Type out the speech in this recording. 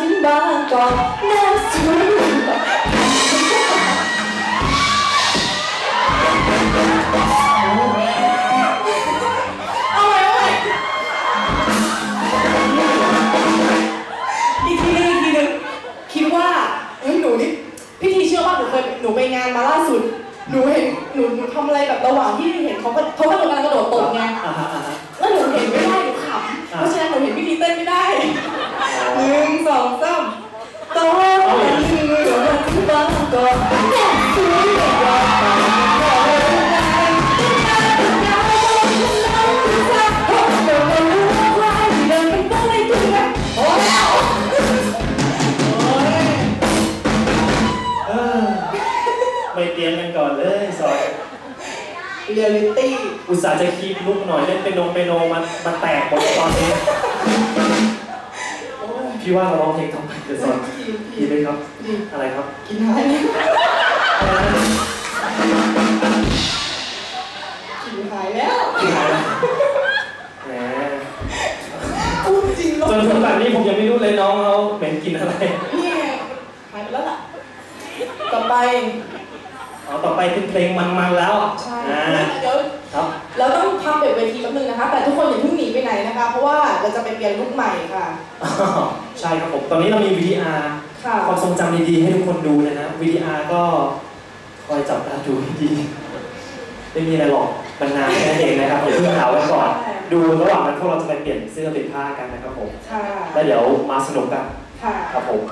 ถึงบางกอกหน้าสวยเอาไว้เอาไว้อีกทีหนึงอีกทีนึงคิดว่า เฮ้ยหนูนี่พี่ทีเชื่อว่าหนูเคยหนูไปงานมาล่าสุด หนูเห็นหนูหนูทำอะไรแบบระหว่างที่เห็นเขาก็เขาก็กำลังกระโดดตบไง ไม่เตรียมกันก่อนเลยสอยเรียลลิตี้อุตส่าห์จะคีบลุกหน่อยเล่นเป็นโนเป็นโนมันมันแตกหมดตอนนี้โอ้ยพี่ว่าเราร้องเพลงทำไมเดี๋ยวสอนดีดีไหมครับดีอะไรครับกินหายแล้วกินหายแล้วแหมพูดจริงเหรอจนถึงแบบนี้ผมยังไม่รู้เลยน้องเขาเหม็นกินอะไรนี่ไงหายไปแล้วล่ะต่อไปอ๋อต่อไป เป็นเพลงมันๆแล้วใช่อ่าเดี๋ยวครับ เราต้องพักเบรกเวทีแป๊บนึงนะคะ แต่ทุกคนอย่าเพิ่งหนีไปไหนนะคะ เพราะว่าเราจะไปเปลี่ยนลุคใหม่ค่ะอ๋อใช่ครับผม ตอนนี้เรามี VTR ค่ะ ความทรงจำดีๆ ให้ทุกคนดูเลยนะ VTR ก็คอยจับตาดูให้ดี ไม่มีอะไรหรอกมันนานแค่นั้นเองนะครับอย่าเพิ่งหาไว้ก่อน ดูระหว่างนั้นพวกเราจะไปเปลี่ยนเสื้อเปลี่ยนผ้ากันนะครับผม ค่ะ แล้วเดี๋ยวมาสนุกกันค่ะ ครับผม